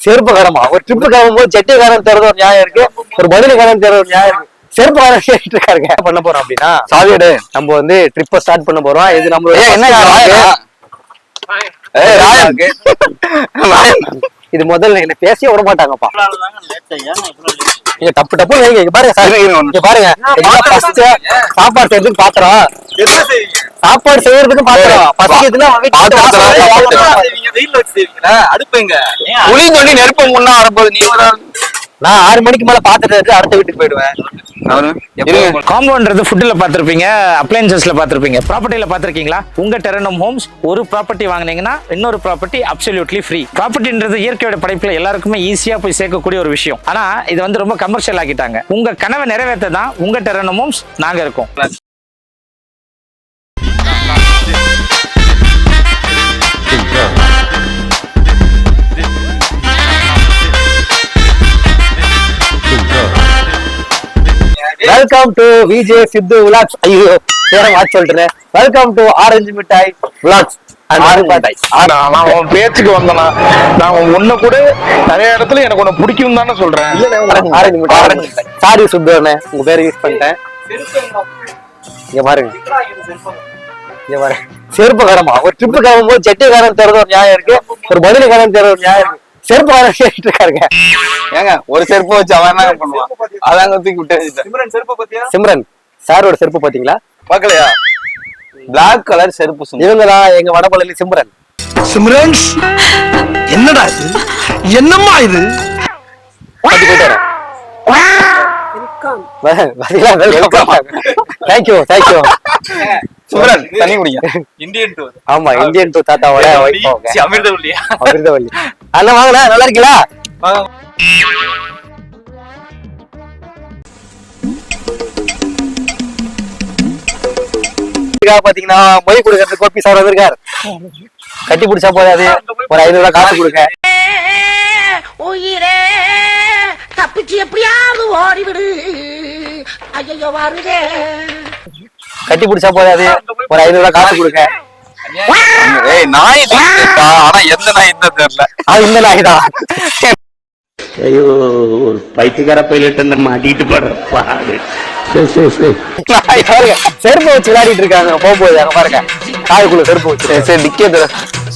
செருப்பு கடமா ஒரு ட்ரிப்பு கிளம்பும்போது செட்டி காரம் தரது ஒரு நியாயம் இருக்கு. ஒரு பதிலி காரம் தரது ஒரு நியாயம் இருக்கு. செருப்பு காரம் கேட்டு இருக்காருங்க என்ன பண்ண போறோம் அப்படின்னா சாவியடு நம்ம வந்து ட்ரிப்பை ஸ்டார்ட் பண்ண போறோம். இது நம்ம என்ன இது முதல்ல என்ன பேசியே விட மாட்டாங்கப்பா. நீங்க டப்பு டப்பு வைங்க இங்க பாருங்க சார். இங்க பாருங்க. இதெல்லாம் first சாப்பாடு செய்யறதுக்கு பாத்திரம். சாப்பாடு செய்யறதுக்கு பாத்திரம். பசிக்கிறதுல. அடுப்புங்க புளி சொல்லி நெருப்ப முன்னா வரப்போகுது. நீ. நான் ஆறு மணிக்கு மேல பாத்துட்டு அடுத்த வீட்டுக்கு போயிடுவேன். காம்பவுண்ட்றது ஃபுட்டில் பார்த்துருப்பீங்க அப்ளைன்சஸ்ல பார்த்துருப்பீங்க. ப்ராப்பர்ட்டியில் பார்த்துருக்கீங்களா? உங்க டெரனம் ஹோம்ஸ் ஒரு ப்ராப்பர்ட்டி வாங்குனீங்கன்னா இன்னொரு ப்ராப்பர்ட்டி அப்சல்யூட்லி ஃப்ரீ ப்ராப்பர்ட்டின்றது இயற்கையோட படைப்புல எல்லாருக்குமே ஈஸியா போய் சேர்க்கக்கூடிய ஒரு விஷயம். ஆனா இது வந்து ரொம்ப கமர்ஷியல் ஆக்கிட்டாங்க. உங்க கனவை நிறைவேற்ற தான் உங்க டெரனம் ஹோம்ஸ் நாங்க இருக்கோம். Welcome to VJ Siddhu vlogs ஐயோ பேர மாத்தி சொல்றேன் welcome to orange Mittai vlogs பேச்சுக்கு வந்தனா. நான் உன்னை கூட நிறைய இடத்துல எனக்கு உன்னை பிடிக்கும் தானே சொல்றேன். ஆரஞ்சு மிட்டாய் சாரி சுத்து அண்ணே. உங்க பேரை யூஸ் பண்ணிட்டேன். இங்க பாருங்க. இங்க பாருங்க. செருப்பு கடமா ஒரு ட்ரிப்பு கிளம்பும்போது செட்டி காரம் தரது ஒரு நியாயம் இருக்கு. ஒரு பதிலி காரம் தரது ஒரு நியாயம் இருக்கு. செருப்பு காரம் கேட்டு இருக்காருங்க. ஏங்க ஒரு செருப்பு வச்சு அவன் என்ன பண்ணுவான். அதாங்க தூக்கி விட்டு வச்சுட்டேன். சிம்ரன் சாரோட செருப்பு பாத்தீங்களா? பார்க்கலையா பிளாக் கலர் செருப்பு சும்மா. இவங்க தான் எங்க வடபழனி சிம்ரன்? சிம்ரன்ஸ் என்னடா இது? என்னம்மா இது? தேங்க்யூ தேங்க்யூ சுமரன் தண்ணி குடிங்க இந்தியன் டூர் ஆமா இந்தியன் டூ தாத்தாவோட. அமிர்தவல்லியா அமிர்தவல்லி. அண்ணா வாங்கண்ணா நல்லா இருக்கீங்களா? பாத்தீங்கன்னா மொய் கொடுக்கறதுக்கு கோபி சார் வந்திருக்காரு. கட்டி பிடிச்சா போதாது. ஒரு ஐநூறு ரூபாய் காசு கொடுங்க. உயிரே தப்பிச்சு எப்படியாவது ஓடிவிடு. ஐயோ வருதே. கட்டி பிடிச்சா போதாது. ஒரு ஐநூறு ரூபாய் காசு கொடுங்க. ஏய் நாய். ஆனா எந்த நாய் தான் தெரியல. அது இந்த நாய் தான் ஐயோ ஒரு பைத்தியக்கார பைலட் அந்த மாட்டிட்டு நாய் பாருங்க செருப்பு வச்சு விளையாடிட்டு இருக்காங்க. போகும்போது அங்க பாருங்க. செருப்பு வச்சு. சரி நிக்கது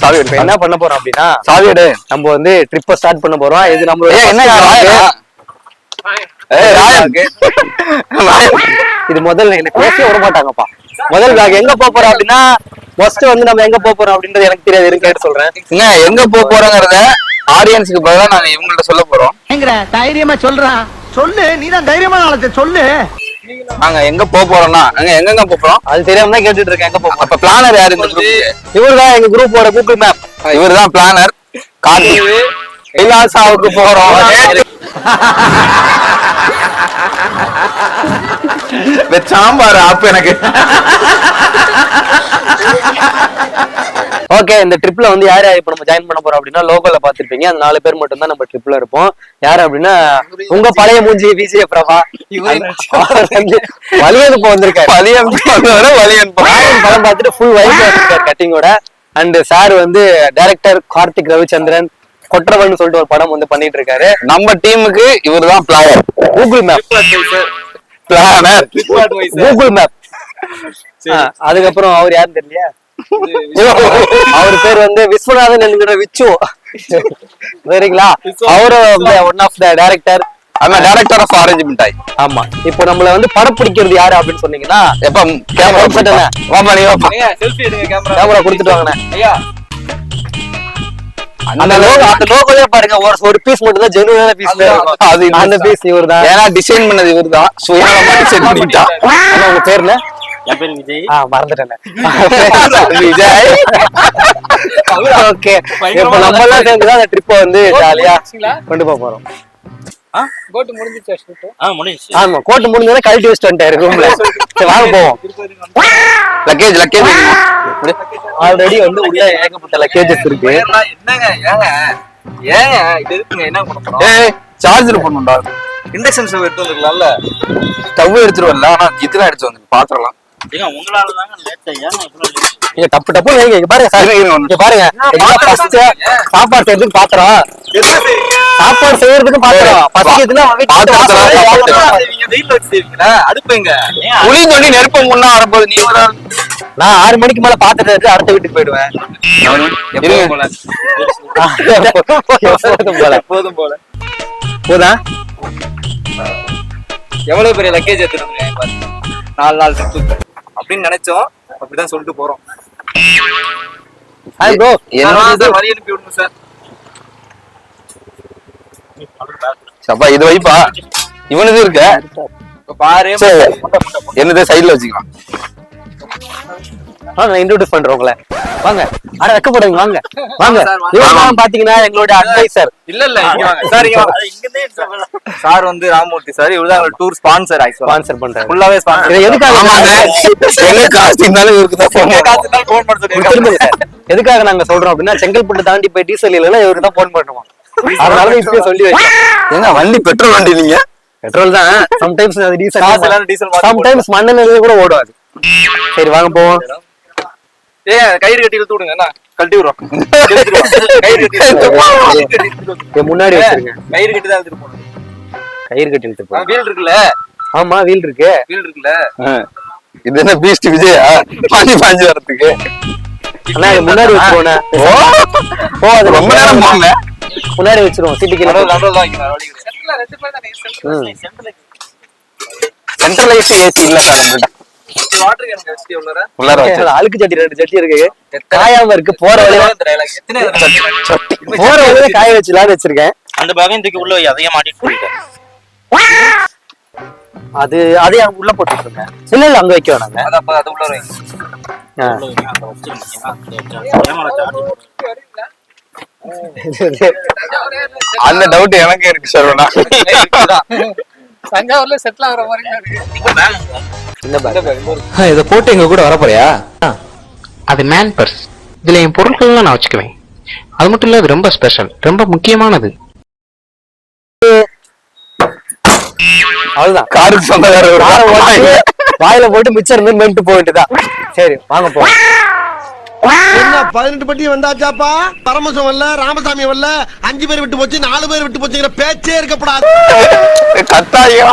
சாவி இப்ப எடு என்ன பண்ண போறோம் அப்படின்னா சாவி எடு. நம்ம வந்து ட்ரிப்பை ஸ்டார்ட் பண்ண போறோம். இது நம்ம என்ன இது முதல்ல என்ன பேசவே விட மாட்டாங்கப்பா. முதல் நாங்க எங்க போக போறோம் அப்படின்னா ஃபர்ஸ்ட் வந்து நம்ம எங்க போக போறோம் அப்படின்றது எனக்கு தெரியாது. இருக்கு கேட்டு சொல்றேன். எங்க போக போறோங்கிறத ஆடியன்ஸ்க்கு பதிலா நாங்க இவங்கள்ட்ட சொல்ல போறோம். தைரியமா சொல்றான் சொல்லு நீதான் தைரியமான ஆளத்தை சொல்லு. நாங்க எங்க போக போறோம்னா நாங்க எங்கெங்க போக போறோம்? அது தெரியாம தான் கேட்டுட்டு இருக்கேன். எங்க போக போறோம்? அப்ப பிளானர் யாரு இந்த குரூப் இவர் தான் எங்க குரூப்போட கூகுள் மேப் இவர் தான் பிளானர் கார்த்திக் கைலாசாவுக்கு போறோம். சாம்பார் ஆப் எனக்கு. ஓகே இந்த ட்ரிப்ல வந்து யார் யார் இப்ப நம்ம ஜாயின் பண்ண போறோம் அப்படின்னா லோக்கல்ல பாத்துருப்பீங்க அந்த நாலு பேர் மட்டும் தான் நம்ம ட்ரிப்ல இருப்போம். யார் அப்படின்னா உங்க பழைய மூஞ்சி விஜய பிரபா. வலியது இப்போ வந்திருக்காரு. வலியன் வலியன். படம் பார்த்துட்டு ஃபுல் வைப் வந்திருக்காரு கட்டிங்கோட அண்ட் சார் வந்து டைரக்டர் கார்த்திக் ரவிச்சந்திரன். கொற்றவன் சொல்லிட்டு ஒரு படம் வந்து பண்ணிட்டு இருக்காரு நம்ம டீமுக்கு இவர்தான் planner Google map planner Google map அதுக்கப்புறம் அவர் யாருன்னு தெரியலையா? அவர் பேர் வந்து விஸ்வநாதன் என்கிற விச்சு. சரிங்களா? அவரும் ஒன் ஆஃப் த டைரக்டர் அவன் டைரக்டர் ஆஃப் ஆரஞ்சு மிட்டாய் ஆமா. இப்போ நம்மள வந்து படம் பிடிக்கிறது யாரு அப்படின்னு சொன்னீங்கன்னா எப்ப? கேமரா. வாப்பா நீ வாப்பா செல்ஃபி எடுங்க கேமரா. கேமரா கொடுத்துட்டு வாங்கண்ணே. ஐயா அந்த லோகோ அந்த லோகோலே பாருங்க ஒரு ஒரு பீஸ் மட்டும் தான் ஜெனுவனான பீஸ் அது அந்த பீஸ் இவர் தான் ஏன்னா டிசைன் பண்ணது இவர்தான். சுயநலமா டிசைன் பண்ணிட்டான் அண்ணா, உங்க பேர் என்ன? என் பேர் விஜய். ஆ மறந்துட்டேன். விஜய். ஓகே இப்போ நம்ம எல்லாம் சேர்ந்து தான் அந்த ட்ரிப்பை வந்து ஜாலியா கொண்டு போக போறோம். ஆ? முடிஞ்சு ஆமா கோட்டு முடிஞ்சோடனே கழட்டி வச்சுட்டு வந்துட்டாரு ரூம்ல சரி வாங்க போவோம். லக்கேஜ் லக்கேஜ் ஆல்ரெடி வந்து உள்ள ஏகப்பட்ட லக்கேஜஸ் இருக்கு. என்னங்க ஏங்க? ஏங்க இது இருக்குங்க என்ன பண்ண போறோம்? ஏய் சார்ஜர் பண்ணுடா இண்டக்ஷன் ஸ்டவ் எடுத்து வந்துருக்கலாம்ல. ஸ்டவ் எடுத்துட்டு வரல ஆனா எடுத்து வந்து பாத்திரலாம் ஏங்க உங்களால தாங்க லேட் ஏங்க இவ்வளவு லேட் நீங்க டப்பு டப்பு பாருங்க சார். பாருங்க. எல்லாம் சாப்பாடு செய்யறதுக்கு பாத்திரம். சாப்பாடு செய்யறதுக்கு பாத்திரம் பசிக்கிறதுல வாசல்ல புளி சொல்லி நெருப்ப முன்னா வரப்போகுது நீ. நான் ஆறு மணிக்கு மேல பாத்துட்டு அடுத்த வீட்டுக்கு போயிடுவேன். எப்போதும் போல. எப்போதும் போல. போதா? எவ்வளவு பெரிய லக்கேஜ் எடுத்துருந்தீங்க பாரு. நாலு நாள் ட்ரிப்பு அப்படின்னு நினைச்சோம் அப்படிதான் சொல்லிட்டு போறோம். ஹாய் ப்ரோ என்ன வழி அனுப்பி விடுங்க சார். சப்பா இது வைப்பா. இவனது இருக்க. பாரு. என்னது சைடுல வச்சுக்கலாம். வாங்க இன்ட்ரோடியூஸ் பண்றேன் உங்களை. வாங்க. அட வெக்கப்படுங்க வாங்க. வாங்க. இவங்க தான் பாத்தீங்கன்னா எங்களுடைய அட்வைசர் இல்ல இல்ல சார் வந்து ராமமூர்த்தி. சார் இவர்தான் டூர் ஸ்பான்சர் ஆக்சுவலா ஸ்பான்சர் பண்றாரு. ஃபுல்லாவே ஸ்பான்சர் இதை எதுக்காக எங்க காசு இருந்தாலும் இவருக்கு தான் திரும்புங்க சார். எதுக்காக நாங்க சொல்றோம் அப்படின்னா செங்கல்பட்டு தாண்டி போய் டீசல் இல்லைன்னா இவருக்கு தான் போன் பண்ணுவோம். அதனால இப்பயே சொல்லி ஏங்க வண்டி பெட்ரோல் வண்டி நீங்க? பெட்ரோல் தான். சம்டைம்ஸ் அது டீசல் டீசல் சம்டைம்ஸ் மண்ணெண்ணெய் கூட ஓடும் அது. சரி வாங்க போவோம். ஏ கயிறு கட்டி இழுத்து விடுங்க என்ன? கழட்டி விடுறோம். கயிறு கட்டி முன்னாடி வச்சிருங்க. கயிறு கட்டி தான் போகணும். கயிறு கட்டி இழுத்து. வீல் இருக்குல்ல? ஆமா வீல் இருக்கு. வீல் இருக்குல்ல? இது என்ன பீஸ்ட் விஜயா? பாஞ்சு பாஞ்சு வரதுக்கு அண்ணா முன்னாடி வச்சிருவோண்ணே ஓ! அது ரொம்ப நேரம் போங்க முன்னாடி வச்சிருவோம் சிட்டி கீழே. நடுவுல நடுவுல தான் வைக்கணும், வழி கிடையாது. சென்ட்ரலைஸ் ஏசி இல்ல அழுக்கு சட்டி ரெண்டு சட்டி இருக்கு. காயாம இருக்கு போற வழியில. எத்தனை போற வழியில காய வச்சுலான்னு வச்சிருக்கேன். அந்த பாகம் தூக்கி உள்ள வை, அதையே மாட்டிட்டு போயிட்டேன். அது அதே உள்ள போட்டு விட்டுருங்க இல்ல இல்ல அங்க வைக்க வேணாங்க அது அப்ப அது உள்ளார வைங்க. ஆ. அந்த டவுட் எனக்கே இருக்கு சரவணா. இந்த bag. இதை போட்டு எங்க கூட வரப்போறியா அது மேன் பர்ஸ் இதுல என் பொருட்கள்லாம் நான் வச்சுக்குவேன். அது மட்டும் இல்ல அது ரொம்ப ஸ்பெஷல் ரொம்ப முக்கியமானது. அவ்வளவுதான். காருக்கு சொந்தக்காரர் வாயில போட்டு மிச்சம் இருந்து மென்ட்டு போக வேண்டியதுதான் சரி வாங்க போவோம். என்ன பதினெட்டு பட்டி வந்தாச்சாப்பா? பரமசம் வரல ராமசாமி வரல அஞ்சு பேர் விட்டு போச்சு நாலு பேர் விட்டு போச்சுங்கிற பேச்சே இருக்கப்படாது. கத்தாயா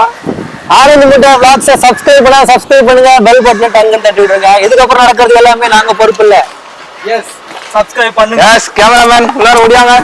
ஆனந்த் முட்டா பிளாக்ஸ சப்ஸ்கிரைப் பண்ணா சப்ஸ்கிரைப் பண்ணுங்க பெல் பட்டனை டங்கு தட்டி விடுங்க இதுக்கப்புறம் நடக்கிறது எல்லாமே நாங்க பொறுப்பு இல்ல. எஸ் சப்ஸ்கிரைப் பண்ணுங்க. எஸ் கேமராமேன் எல்லாரும் ஓடியாங்க.